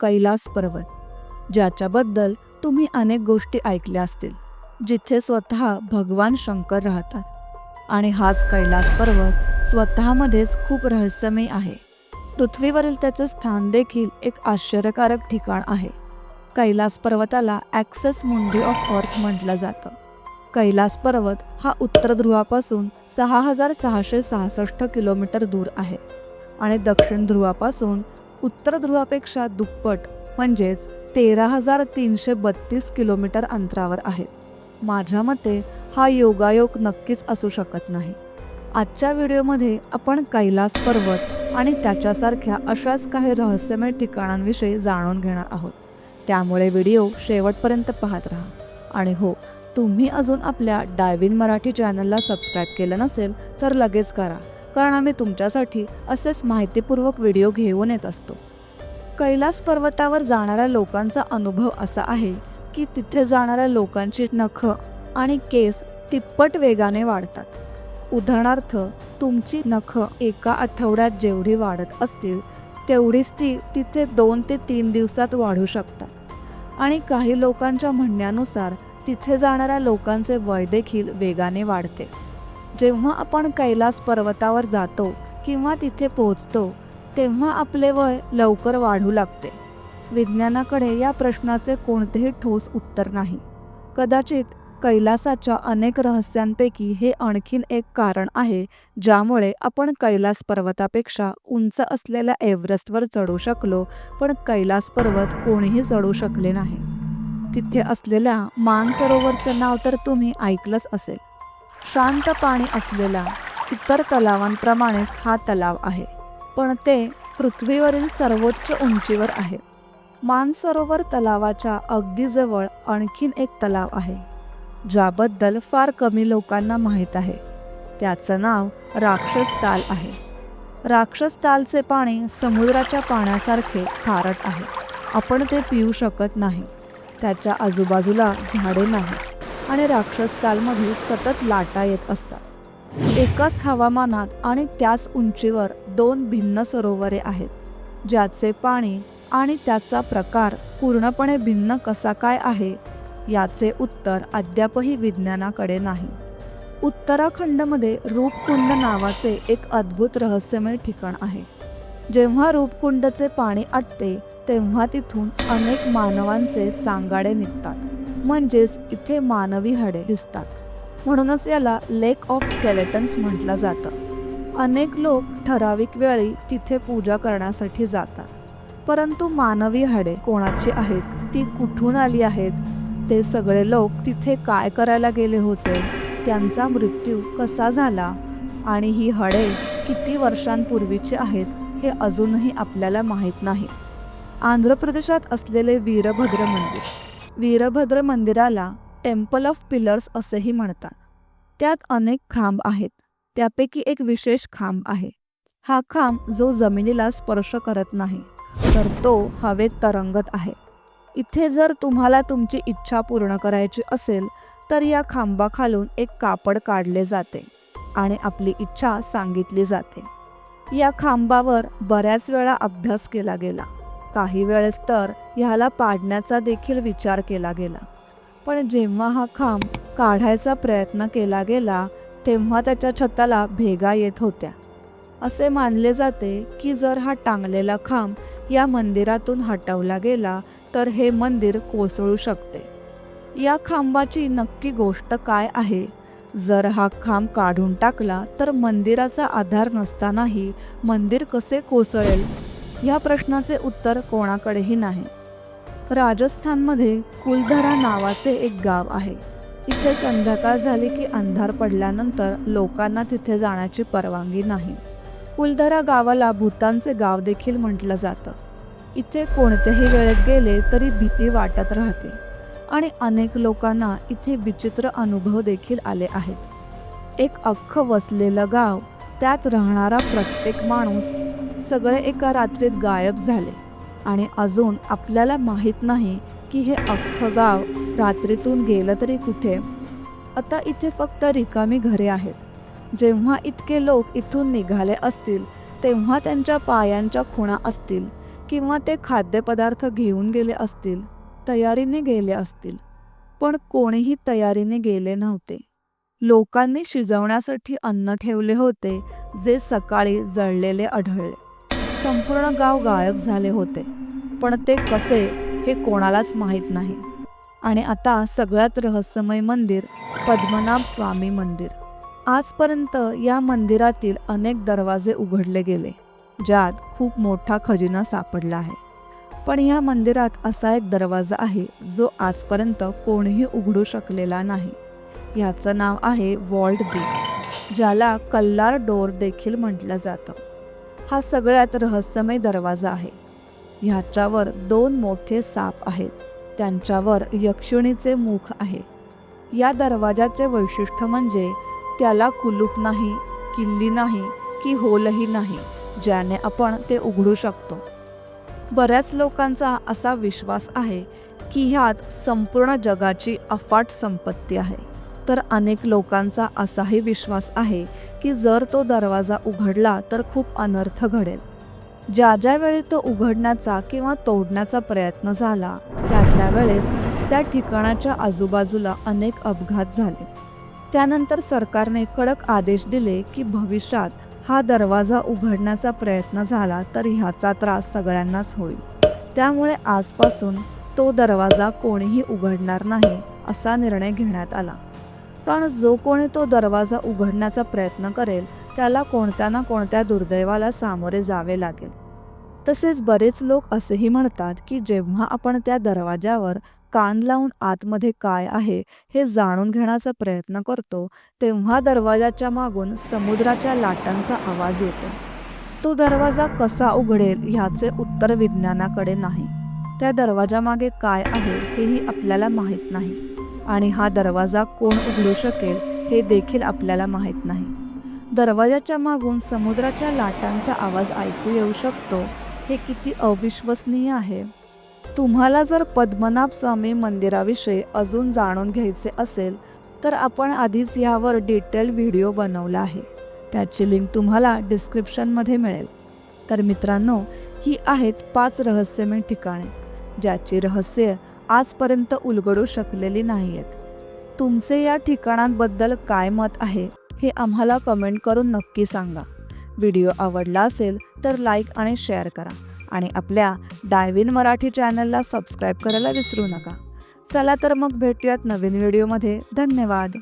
कैलास पर्वत ज्याच्याबद्दल तुम्ही अनेक गोष्टी ऐकल्या असतील जिथे स्वतः भगवान शंकर राहतात. आणि हाच कैलास पर्वत स्वतःमध्येच खूप रहस्यमय आहे. पृथ्वीवरील त्याचं स्थान देखील एक आश्चर्यकारक ठिकाण आहे. कैलास पर्वताला ॲक्सेस मुंडी ऑफ अर्थ म्हटलं जातं. कैलास पर्वत हा उत्तर ध्रुवापासून सहा हजार सहाशे सहासष्ट किलोमीटर दूर आहे. आणि दक्षिण ध्रुवापासून उत्तर ध्रुवापेक्षा दुप्पट म्हणजेच तेरा हजार तीनशे बत्तीस किलोमीटर अंतरावर आहे. माझ्या मते हा योगायोग नक्कीच असू शकत नाही. आजच्या व्हिडिओमध्ये आपण कैलास पर्वत आणि त्याच्यासारख्या अशाच काही रहस्यमय ठिकाणांविषयी जाणून घेणार आहोत. त्यामुळे व्हिडिओ शेवटपर्यंत पाहत राहा. आणि हो तुम्ही अजून आपल्या डायविन मराठी चॅनलला सबस्क्राईब केलं नसेल तर लगेच करा. कारण आम्ही तुमच्यासाठी असेच माहितीपूर्वक व्हिडिओ घेऊन येत असतो. कैलास पर्वतावर जाणाऱ्या लोकांचा अनुभव असा आहे की तिथे जाणाऱ्या लोकांची नखं आणि केस तिप्पट वेगाने वाढतात. उदाहरणार्थ तुमची नखं एका आठवड्यात जेवढी वाढत असतील तेवढीच ती तिथे दोन ते तीन दिवसात वाढू शकतात. आणि काही लोकांच्या म्हणण्यानुसार तिथे जाणाऱ्या लोकांचे वय देखील वेगाने वाढते. जेव्हा आपण कैलास पर्वतावर जातो किंवा तिथे पोहोचतो तेव्हा आपले वय लवकर वाढू लागते. विज्ञानाकडे या प्रश्नाचे कोणतेही ठोस उत्तर नाही. कदाचित कैलासाच्या अनेक रहस्यांपैकी हे आणखीन एक कारण आहे ज्यामुळे आपण कैलास पर्वतापेक्षा उंच असलेल्या एव्हरेस्टवर चढू शकलो पण कैलास पर्वत कोणीही चढू शकले नाही. तिथे असलेल्या मानसरोवरचं नाव तर तुम्ही ऐकलंच असेल. शांत पाणी असलेला इतर तलावांप्रमाणेच हा तलाव आहे. पण ते पृथ्वीवरील सर्वोच्च उंचीवर आहे. मानसरोवर तलावाच्या अगदी जवळ आणखीन एक तलाव आहे ज्याबद्दल फार कमी लोकांना माहीत आहे. त्याचं नाव राक्षस ताल आहे. राक्षस तालचे पाणी समुद्राच्या पाण्यासारखे खारट आहे. आपण ते पिऊ शकत नाही. त्याच्या आजूबाजूला झाडे नाहीत. आणि राक्षस तालमध्ये सतत लाटा येत असतात. एकाच हवामानात आणि त्याच उंचीवर दोन भिन्न सरोवरे आहेत ज्याचे पाणी आणि त्याचा प्रकार पूर्णपणे भिन्न कसा काय आहे याचे उत्तर अद्यापही विज्ञानाकडे नाही. उत्तराखंडमध्ये रूपकुंड नावाचे एक अद्भुत रहस्यमय ठिकाण आहे. जेव्हा रूपकुंडचे पाणी आटते तेव्हा तिथून अनेक मानवांचे सांगाडे निघतात. म्हणजेच इथे मानवी हाडे दिसतात. म्हणूनच याला लेक ऑफ स्केलेटन्स म्हटलं जातं. अनेक लोक ठराविक वेळी तिथे पूजा करण्यासाठी जातात. परंतु मानवी हाडे कोणाची आहेत? ती कुठून आली आहेत? ते सगळे लोक तिथे काय करायला गेले होते? त्यांचा मृत्यू कसा झाला? आणि ही हाडे किती वर्षांपूर्वीची आहेत हे अजूनही आपल्याला माहीत नाही. आंध्र प्रदेशात असलेले वीरभद्र मंदिर. वीरभद्र मंदिराला टेम्पल ऑफ पिलर्स असेही म्हणतात. त्यात अनेक खांब आहेत. त्यापैकी एक विशेष खांब आहे. हा खांब जो जमिनीला स्पर्श करत नाही तर तो हवेत तरंगत आहे. इथे जर तुम्हाला तुमची इच्छा पूर्ण करायची असेल तर या खांबाखालून एक कापड काढले जाते आणि आपली इच्छा सांगितली जाते. या खांबावर बऱ्याच वेळा अभ्यास केला गेला. काही वेळेस तर ह्याला पाडण्याचा देखील विचार केला गेला. पण जेव्हा हा खांब काढायचा प्रयत्न केला गेला तेव्हा त्याच्या छताला भेगा येत होत्या. असे मानले जाते की जर हा टांगलेला खांब या मंदिरातून हटवला गेला तर हे मंदिर कोसळू शकते. या खांबाची नक्की गोष्ट काय आहे? जर हा खांब काढून टाकला तर मंदिराचा आधार नसतानाही मंदिर कसे कोसळेल? या प्रश्नाचे उत्तर कोणाकडेही नाही. राजस्थानमध्ये कुलधरा नावाचे एक गाव आहे. इथे संध्याकाळ झाली की अंधार पडल्यानंतर लोकांना तिथे जाण्याची परवानगी नाही. कुलधरा गावाला भूतांचे गाव देखील म्हटलं जातं. इथे कोणत्याही वेळेत गेले तरी भीती वाटत राहते आणि अनेक लोकांना इथे विचित्र अनुभव देखील आले आहेत. एक अख्खं वसलेलं गाव त्यात राहणारा प्रत्येक माणूस सगळे एका रात्रीत गायब झाले. आणि अजून आपल्याला माहीत नाही की हे अख्खं गाव रात्रीतून गेलं तरी कुठे. आता इथे फक्त रिकामी घरे आहेत. जेव्हा इतके लोक इथून निघाले असतील तेव्हा त्यांच्या पायांच्या खुणा असतील किंवा ते खाद्यपदार्थ घेऊन गेले असतील तयारीने गेले असतील. पण कोणीही तयारीने गेले नव्हते. लोकांनी शिजवण्यासाठी अन्न ठेवले होते जे सकाळी जळलेले आढळले. संपूर्ण गाव गायब झाले होते. पण ते कसे हे कोणालाच माहीत नाही. आणि आता सगळ्यात रहस्यमय मंदिर पद्मनाभ स्वामी मंदिर. आजपर्यंत या मंदिरातील अनेक दरवाजे उघडले गेले ज्यात खूप मोठा खजिना सापडला आहे. पण या मंदिरात असा एक दरवाजा आहे जो आजपर्यंत कोणीही उघडू शकलेला नाही. ह्याचं नाव आहे वॉल्ट बी ज्याला कल्लार डोर देखील म्हटलं जातं. हा सगळ्यात रहस्यमय दरवाजा आहे. ह्याच्यावर दोन मोठे साप आहेत. त्यांच्यावर यक्षिणीचे मुख आहे. या दरवाजाचे वैशिष्ट्य म्हणजे त्याला कुलूप नाही किल्ली नाही की होलही नाही ज्याने आपण ते उघडू शकतो. बऱ्याच लोकांचा असा विश्वास आहे की ह्यात संपूर्ण जगाची अफाट संपत्ती आहे. तर अनेक लोकांचा असाही विश्वास आहे की जर तो दरवाजा उघडला तर खूप अनर्थ घडेल. ज्या ज्या वेळी तो उघडण्याचा किंवा तोडण्याचा प्रयत्न झाला त्या त्यावेळेस त्या ठिकाणाच्या आजूबाजूला अनेक अपघात झाले. त्यानंतर सरकारने कडक आदेश दिले की भविष्यात हा दरवाजा उघडण्याचा प्रयत्न झाला तर ह्याचा त्रास सगळ्यांनाच होईल. त्यामुळे आजपासून तो दरवाजा कोणीही उघडणार नाही असा निर्णय घेण्यात आला. कारण जो कोणी तो दरवाजा उघडण्याचा प्रयत्न करेल त्याला कोणत्या ना कोणत्या दुर्दैवाला सामोरे जावे लागेल. तसेच बरेच लोक असेही म्हणतात की जेव्हा आपण त्या दरवाजावर कान लावून आतमध्ये काय आहे हे जाणून घेण्याचा प्रयत्न करतो तेव्हा दरवाजाच्या मागून समुद्राच्या लाटांचा आवाज येतो. तो दरवाजा कसा उघडेल ह्याचे उत्तर विज्ञानाकडे नाही. त्या दरवाजामागे काय आहे हेही आपल्याला माहीत नाही. आणि हा दरवाजा कोण उघडू शकेल हे देखील आपल्याला माहीत नाही. दरवाजाच्या मागून समुद्राच्या लाटांचा आवाज ऐकू येऊ शकतो. हे किती अविश्वसनीय आहे. तुम्हाला जर पद्मनाभ स्वामी मंदिराविषयी अजून जाणून घ्यायचे असेल तर आपण आधीच यावर डिटेल व्हिडिओ बनवला आहे. त्याची लिंक तुम्हाला डिस्क्रिप्शनमध्ये मिळेल. तर मित्रांनो ही आहेत पाच रहस्यमय ठिकाणे ज्याची रहस्य आजपर्यंत उलगडू शकलेली नाही आहेत तुमचे या ठिकाणांबद्दल काय मत आहे हे आम्हाला कमेंट करून नक्की सांगा. व्हिडिओ आवडला असेल तर लाईक आणि शेअर करा आणि आपल्या डायविन मराठी चॅनलला सबस्क्राईब करायला विसरू नका. चला तर मग भेटूयात नवीन व्हिडिओमध्ये. धन्यवाद.